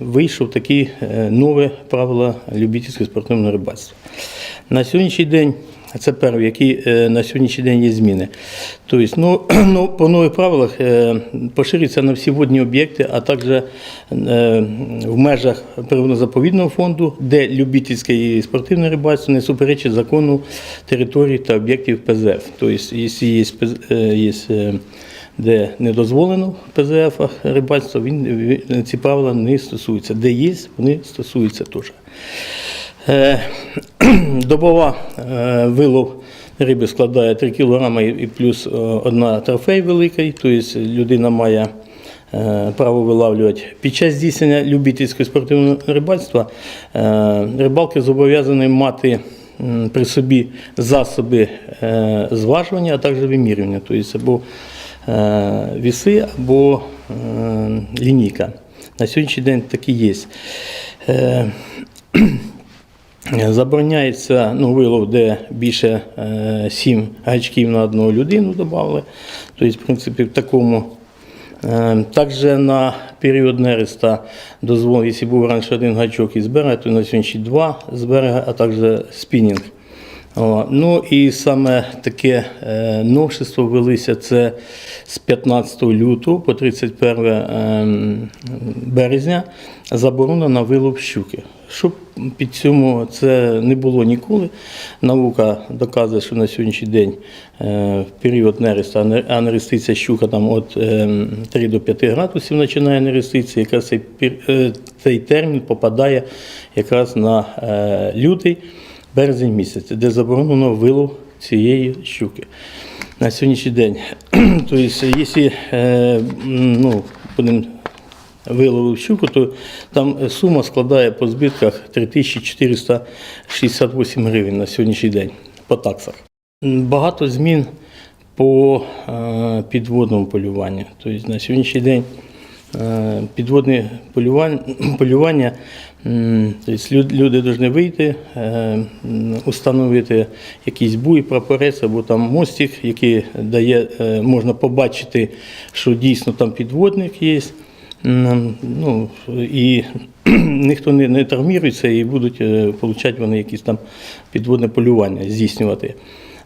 Вийшов такі е, нові правила любительського спортивного рибальства. На сьогоднішній день це перші, які е, на сьогоднішній день є зміни. Тобто, ну, ну, по нових правилах е, поширюється на всі водні об'єкти, а також в межах природно-заповідного фонду, де любительське і спортивне рибальство не суперечить закону територій та об'єктів ПЗФ. Тобто, якщо є, де не дозволено в ПЗФ рибальство, він, ці правила не стосуються. Де є, вони стосуються теж. Е, Добова е, вилов риби складає 3 кг і плюс е, одна трофей великий, тобто людина має право вилавлювати. Під час здійснення любительського спортивного рибальства рибалки зобов'язані мати при собі засоби зважування, а також вимірювання, тобто віси, або е, лінійка. На сьогоднішній день такі є. Е, Забороняється ну, вилов, де більше е, 7 гачків на одну людину додали. Тобто, в принципі, в такому. Е, також на період нереста дозволено, якщо був раніше один гачок із берега, то на сьогодні два з берега, а також спінінг. О, ну і саме таке е, новшество ввелися це з 15 лютого по 31 ем, березня заборона на вилов щуки. Щоб під цьому це не було ніколи. Наука доказує, що на сьогоднішній день е, в період нереста, а щука там е, 3 до 5 градусів починає нереститися, якраз цей, е, цей термін попадає якраз на е, лютий березень місяць, де заборонено вилов цієї щуки. На сьогоднішній день. тобто, якщо е, ну, будемо виловив щуку, то там сума складає по збитках 3468 гривень на сьогоднішній день по таксах. Багато змін по е, підводному полюванню. Тобто на сьогоднішній день підводне полювання, полювання тобто люди повинні вийти, е, установити якийсь буй, прапорець або там мостик, який дає, е, можна побачити, що дійсно там підводник є. Ну, і ніхто не, не травмується і будуть е, вони якісь там підводне полювання здійснювати.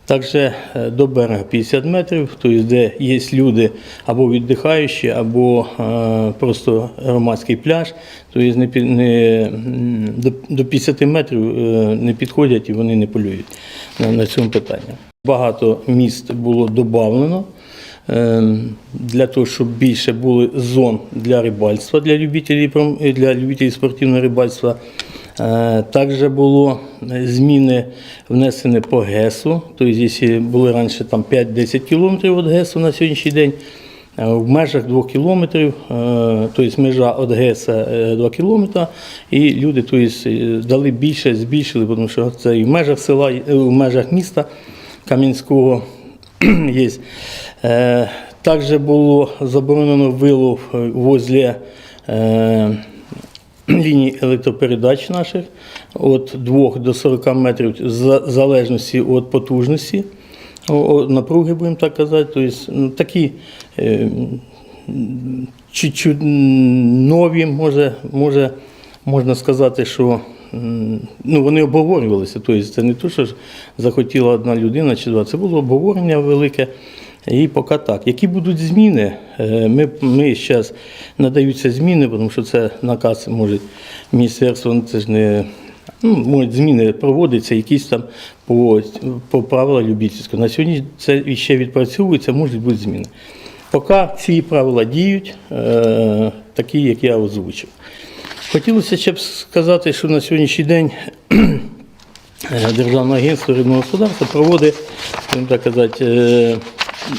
Також е, до берега 50 метрів, тобто де є люди або віддихаючі, або е, просто громадський пляж, тобто не, до, до 50 метрів е, не підходять і вони не полюють на, цьому питанні. Багато міст було додано для того, щоб більше було зон для рибальства, для любителів, для любителів спортивного рибальства. Е, Також було зміни внесені по ГЕСу. Тобто, якщо були раніше 5-10 кілометрів від ГЕСу на сьогоднішній день, е, в межах 2 кілометрів, е, тобто межа від ГЕСа е, 2 кілометри, і люди тобто, е, дали більше, збільшили, тому що це і в межах села, і в межах міста Кам'янського є. Е, Також було заборонено вилов е, возле е, ліній електропередач наших від 2 до 40 метрів в залежності від потужності. Напруги, будемо так казати. Тобто, такі е, чуть-чуть нові, може, може, можна сказати, що ну, вони обговорювалися. Тобто, це не те, що захотіла одна людина чи два. Це було обговорення велике. І поки так. Які будуть зміни? Е, Ми, ми зараз надаються зміни, тому що це наказ може міністерство, ну, це ж не ну, можуть зміни проводяться, якісь там по, по правилах любительського. На сьогодні це ще відпрацьовується, можуть бути зміни. Поки ці правила діють, е, такі, як я озвучив. Хотілося ще б сказати, що на сьогоднішній день е, Державне агентство рибного господарства проводить, будемо так казати,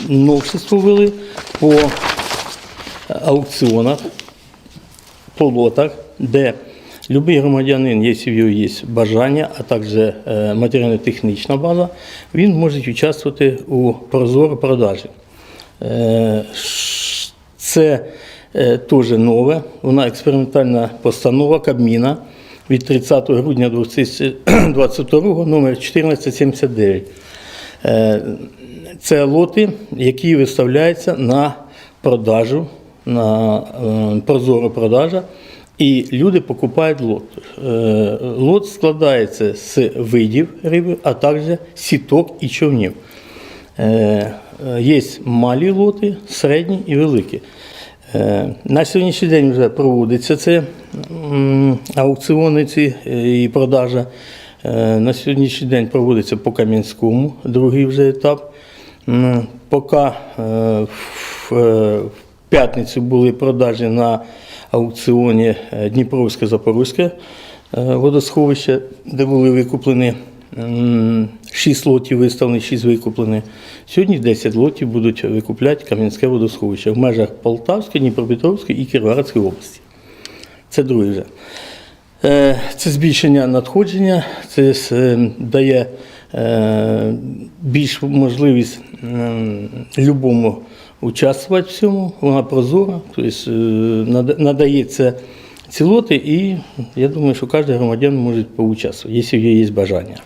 новшество ввели по аукціонах, по лотах, де будь-який громадянин, якщо в його є бажання, а також е, матеріально-технічна база, він може участвувати у прозоро продажі. Е, Це е, теж нове, вона експериментальна постанова Кабміна від 30 грудня 2022 номер 1479. Це лоти, які виставляються на продажу, на е, прозору продажа І люди покупають лот. Е, Лот складається з видів риби, а також сіток і човнів. Е, Є малі лоти, середні і великі. На сьогоднішній день вже проводиться це аукціони ці і продажа. На сьогоднішній день проводиться по Кам'янському, другий вже етап. М, Поки е, в е, п'ятницю були продажі на аукціоні е, Дніпровське-Запорозьке водосховище, де були викуплені 6 лотів виставлені, 6 викуплені. Сьогодні 10 лотів будуть викупляти Кам'янське водосховище в межах Полтавської, Дніпропетровської і Кіровоградської області. Це другий вже. Е, Це збільшення надходження, це дає більш можливість любому участвувати в цьому, вона прозора, тобто е, надається ці лоти, і я думаю, що кожен громадян може поучаствувати, якщо є бажання.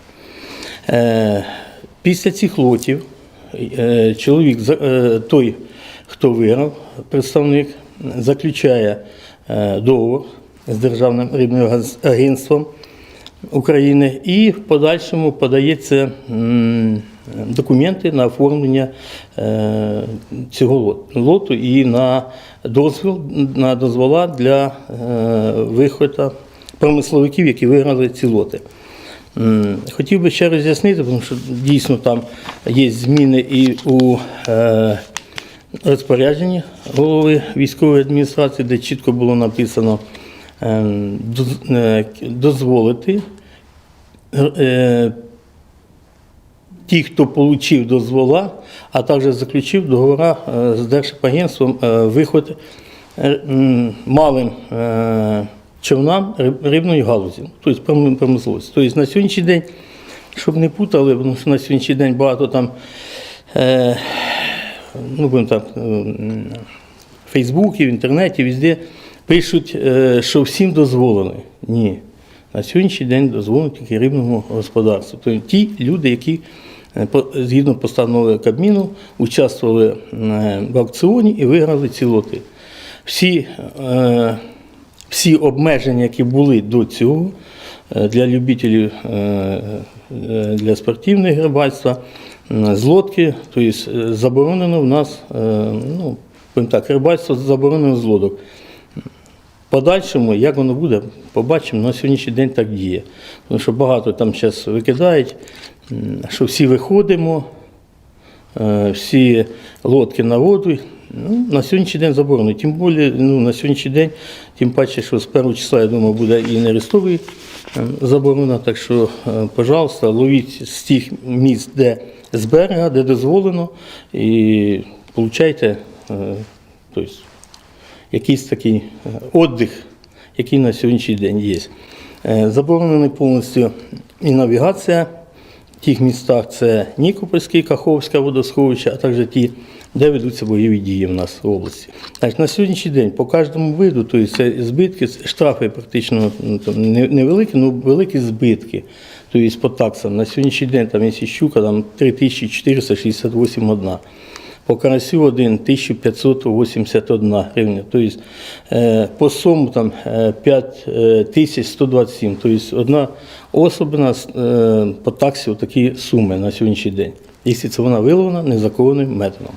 Е, Після цих лотів е, чоловік, е, той, хто виграв, представник, заключає е, договор з Державним рибним агентством України і в подальшому подається документи на оформлення е, цього лоту і на дозвіл на дозвола для е, виходу промисловиків, які виграли ці лоти. Хотів би ще роз'яснити, тому що дійсно там є зміни і у е, розпорядженні голови військової адміністрації, де чітко було написано дозволити е, ті, хто отримав дозвола, а також заключив договори е, з Держагентством е, виход е, малим е, човнам рибної галузі, тобто промисловості. Тобто на сьогоднішній день, щоб не путали, тому що на сьогоднішній день багато там, е, ну будемо так, е, м, в Фейсбуці, в інтернеті, везде пишуть, е, що всім дозволено. Ні. На сьогоднішній день дозволено тільки рибному господарству. Тобто ті люди, які е, згідно постанови Кабміну участвували е, в аукціоні і виграли ці лоти. Всі, всі обмеження, які були до цього для любителів для спортивного рибальства, з лодки, тобто заборонено в нас, ну, так, рибальство заборонено з лодок. Подальшому, як воно буде, побачимо, на сьогоднішній день так діє. Тому що багато там зараз викидають, що всі виходимо, е, всі лодки на воду. Ну, на сьогоднішній день заборонено. Тим більше, ну, на сьогоднішній день, тим паче, що з 1 числа, я думаю, буде і нерестовий заборона. Так що, е, пожалуйста, ловіть з тих місць, де з берега, де дозволено, і получайте. е, тобто, якийсь такий е, віддих, який на сьогоднішній день є. Е, Заборонена повністю і навігація в тих містах це Нікопольське, Каховське водосховище, а також ті, де ведуться бойові дії в нас в області. Значить, на сьогоднішній день по кожному виду, тобто це збитки, штрафи практично ну, там, невеликі, але великі збитки. Тобто по таксам. На сьогоднішній день там, якщо щука, там 3468 одна. По карасю один 1581 гривня. Тобто е, по суму там е, 5127. Тобто одна особина е, по таксі такі суми на сьогоднішній день, якщо це вона виловлена незаконним методом.